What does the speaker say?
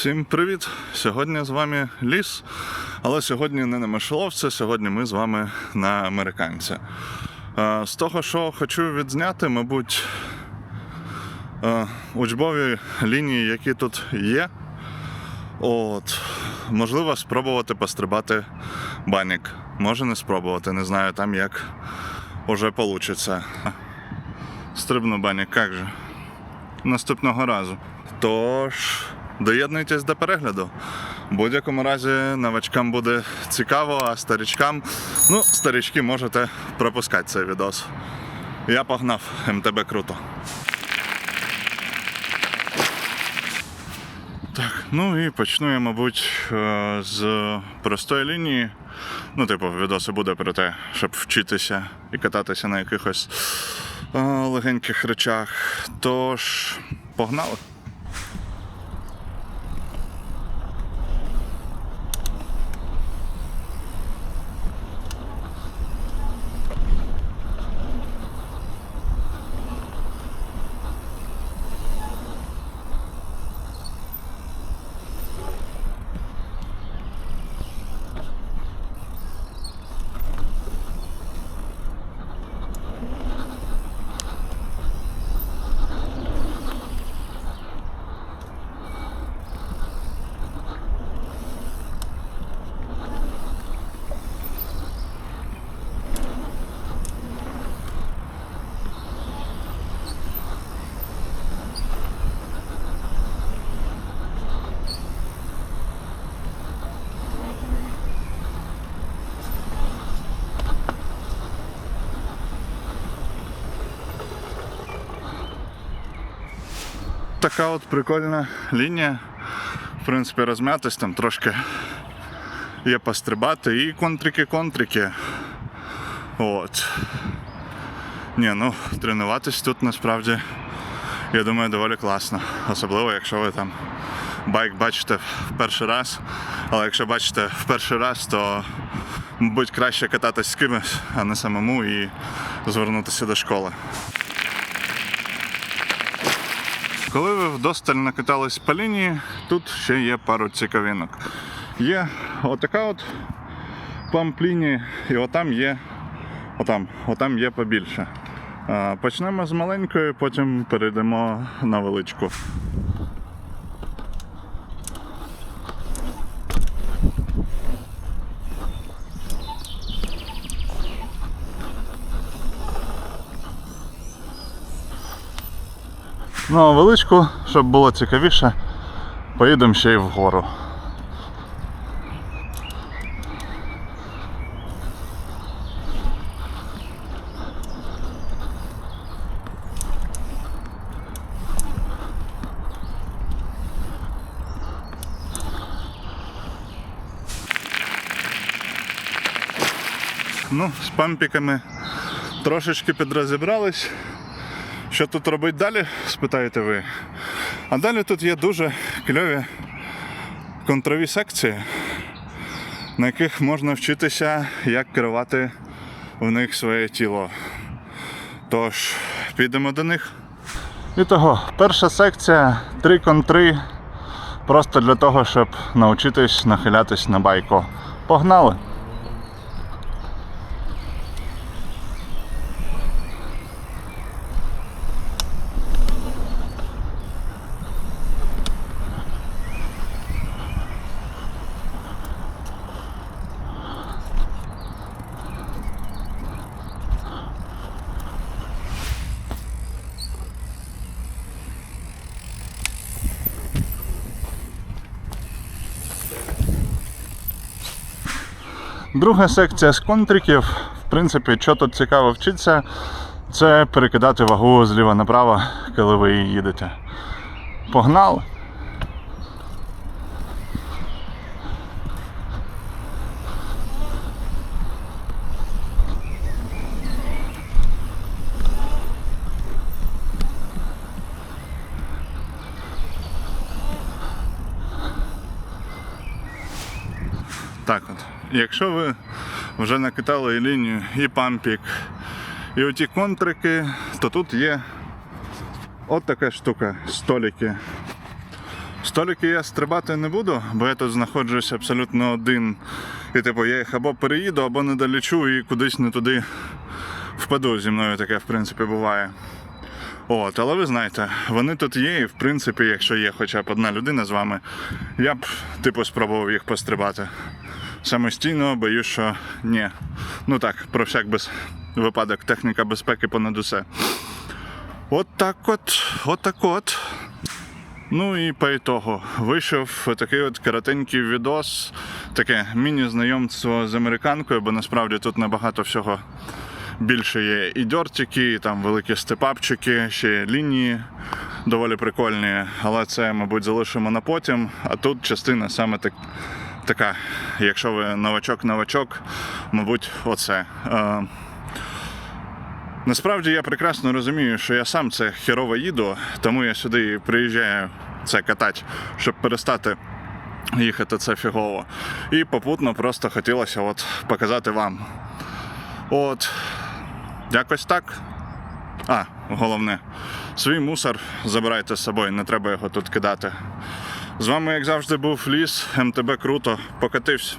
Всім привіт! Сьогодні з вами Ліс, але сьогодні не на мишоловця, сьогодні ми з вами на американця. Е, З того, що хочу відзняти, мабуть, е, учбові лінії, які тут є. От, можливо, спробувати пострибати банік. Може не спробувати, не знаю там як уже вийде. Стрибну банік, як же? Наступного разу. Тож, доєднуйтесь до перегляду. В будь-якому разі новачкам буде цікаво, а старичкам, ну, старички можете пропускати цей відос. Я погнав, МТБ круто. Так, ну і почну я, мабуть, е, з простої лінії. Ну, типу, відоси буде про те, щоб вчитися і кататися на якихось е, легеньких речах. Тож, погнали. Така от прикольна лінія. В принципі, розм'ятись там трошки є пострибати і контрики-контрики. От. Ні, ну, тренуватись тут насправді, я думаю, доволі класно. Особливо, якщо ви там байк бачите в перший раз. Але якщо бачите в перший раз, то мабуть краще кататись з кимось, а не самому і звернутися до школи. Коли ви вдосталь накатались по лінії, тут ще є пару цікавинок. Є отака от памп-лінія, і отам є, отам, отам є побільше. Почнемо з маленької, потім перейдемо на величку. Ну а величку, щоб було цікавіше, поїдемо ще й вгору. Ну, з пампіками трошечки підрозібрались. Що тут робить далі, спитаєте ви. А далі тут є дуже кльові контрові секції, на яких можна вчитися, як керувати в них своє тіло. Тож, підемо до них. І того, перша секція 3 контри. Просто для того, щоб навчитись нахилятись на байку. Погнали! Друга секція з контриків. В принципі, що тут цікаво вчитися, це перекидати вагу зліва направо, коли ви їдете. Погнали! Так от, якщо ви вже накатали лінію і пампік, і оті контрики, то тут є от така штука, столики. Столики я стрибати не буду, бо я тут знаходжусь абсолютно один. І типу я їх або переїду, або не долічу і кудись не туди впаду. Зі мною таке в принципі буває. От, але ви знаєте, вони тут є, і в принципі, якщо є хоча б одна людина з вами, я б типу спробував їх пострибати. Самостійно боюсь, що ні. Ну так, про всяк без випадок, техніка безпеки понад усе. От так от, от так от. Ну і по ітогу вийшов такий от коротенький відос, таке міні-знайомство з американкою, бо насправді тут набагато всього більше є і дьортики, і там великі степапчики, ще лінії доволі прикольні, але це, мабуть, залишимо на потім. А тут частина саме так, така, якщо ви новачок-новачок, мабуть, оце. Е, Насправді я прекрасно розумію, що я сам це херово їду, тому я сюди приїжджаю це катати, щоб перестати їхати це фігово. І попутно просто хотілося от показати вам. От, якось так. А, головне, свій мусор забирайте з собою, не треба його тут кидати. З вами, як завжди, був Ліс, МТБ круто, покатився.